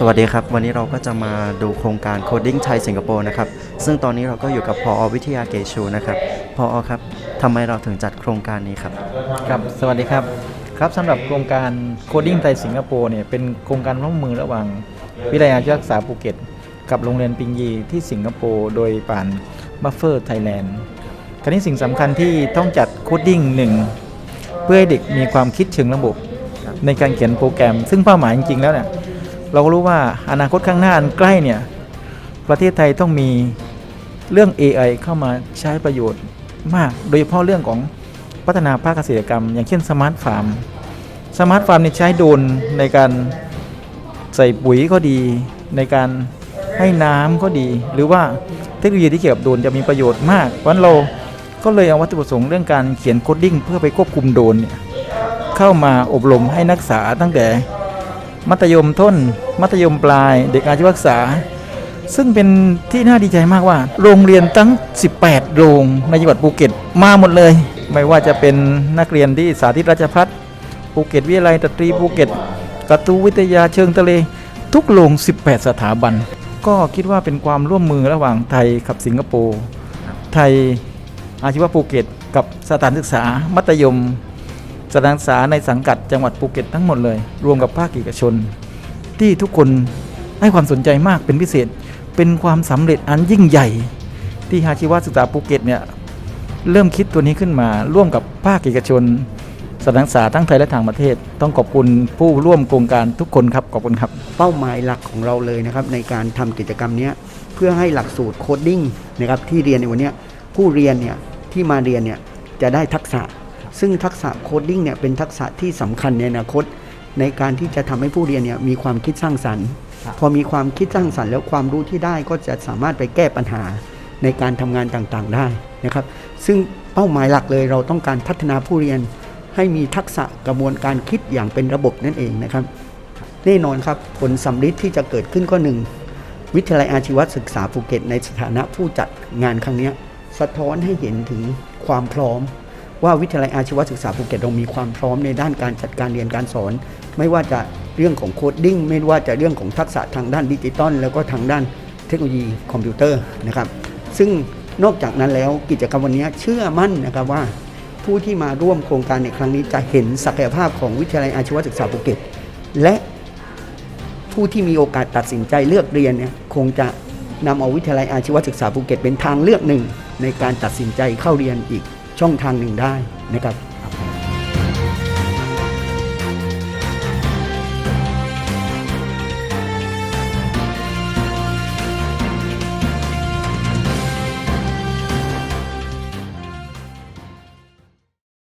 สวัสดีครับ วันนี้เราก็จะมาดูโครงการโคดิ้งไทยสิงคโปร์นะครับ ซึ่งตอนนี้เราก็อยู่กับพอวิทยาเกชูนะครับพอครับทำไมเราถึงจัดโครงการนี้ครับ ครับ สวัสดีครับ ครับสำหรับโครงการโคดิ้งไทยสิงคโปร์เนี่ยเป็นโครงการร่วมมือระหว่างวิทยาลัยศึกษาภูเก็ต กับโรงเรียนปิงยีที่สิงคโปร์โดยผ่านบัฟเฟอร์ไทยแลนด์คราวนี้สิ่งสำคัญที่ต้องจัดโคดิ้งหนึ่งเพื่อให้เด็กมีความคิดเชิงระบบในการเขียนโปรแกรม ซึ่งเป้าหมายจริงๆแล้วเนี่ย เราก็รู้ว่าอนาคตข้างหน้าอันใกล้เนี่ยประเทศไทยต้องมีเรื่อง AI เข้ามาใช้ประโยชน์มาก โดยเฉพาะเรื่องของพัฒนาภาคเกษตรกรรม อย่างเช่นสมาร์ทฟาร์มสมาร์ทฟาร์มนี่ใช้โดรนในการใส่ปุ๋ยก็ดีในการให้น้ำก็ดี หรือว่าเทคโนโลยีที่เกี่ยวกับโดรนจะมีประโยชน์มากเพราะเราก็เลยเอาวัตถุประสงค์เรื่องการเขียนโคดดิ้งเพื่อไปควบคุมโดรนเนี่ยเข้ามาอบรมให้นักศึกษาตั้งแต่ มัธยมต้น มัธยมปลาย เด็กอาชีวศึกษา ซึ่งเป็นที่น่าดีใจมากว่า โรงเรียนตั้ง 18 โรงในจังหวัดภูเก็ตมาหมดเลย ไม่ว่าจะเป็นนักเรียนที่สาธิตราชพัฒภูเก็ตวิทยาลัยตรีภูเก็ตกระตูวิทยาเชิงทะเล ทุกโรง 18 สถาบัน ก็คิดว่าเป็นความร่วมมือระหว่างไทยกับสิงคโปร์ไทยอาชีวะภูเก็ตกับสถานศึกษามัธยม สถานศึกษาในสังกัดจังหวัดภูเก็ตทั้งหมดเลย รวมกับภาคเอกชน ที่ทุกคนให้ความสนใจมากเป็นพิเศษ เป็นความสำเร็จอันยิ่งใหญ่ ที่อาชีวศึกษาภูเก็ตเนี่ยเริ่มคิดตัวนี้ขึ้นมา ร่วมกับภาคเอกชนสถานศึกษาทั้งไทยและต่างประเทศ ต้องขอบคุณผู้ร่วมโครงการทุกคนครับขอบคุณครับ เป้าหมายหลักของเราเลยนะครับในการทำกิจกรรมนี้เพื่อให้หลักสูตรโคดดิ้งนะครับที่เรียนในวันนี้ผู้เรียนเนี่ยที่มาเรียนเนี่ยจะได้ทักษะ ซึ่งทักษะโคดดิ้งเนี่ยเป็นทักษะที่สำคัญในอนาคต ในการที่จะทำให้ผู้เรียนเนี่ยมีความคิดสร้างสรรค์ พอมีความคิดสร้างสรรค์แล้วความรู้ที่ได้ก็จะสามารถไปแก้ปัญหาในการทำงานต่างๆได้นะครับ ซึ่งเป้าหมายหลักเลยเราต้องการพัฒนาผู้เรียน ให้มีทักษะกระบวนการคิดอย่างเป็นระบบนั่นเองนะครับ แน่นอนครับผลสำลิดที่จะเกิดขึ้นก็หนึ่งวิทยาลัยอาชีวศึกษาภูเก็ตในสถานะผู้จัดงานครั้งเนี้ยสะท้อนให้เห็นถึงความพร้อม ว่าวิทยาลัยอาชีวศึกษาภูเก็ตเรามีความพร้อมในด้านการจัดการเรียนการสอน ไม่ว่าจะเรื่องของโคดดิ้งไม่ว่าจะเรื่องของทักษะทางด้านดิจิตอลแล้วก็ทางด้านเทคโนโลยีคอมพิวเตอร์นะครับซึ่งนอกจากนั้นแล้วกิจกรรมวันนี้เชื่อมั่นนะครับว่า ผู้ที่มาร่วมโครงการในครั้งนี้จะเห็นศักยภาพของวิทยาลัยอาชีวศึกษาภูเก็ต และผู้ที่มีโอกาสตัดสินใจเลือกเรียนเนี่ยคงจะนำเอาวิทยาลัยอาชีวศึกษาภูเก็ตเป็นทางเลือกหนึ่งในการตัดสินใจเข้าเรียนอีก ช่องทางหนึ่งได้นะครับ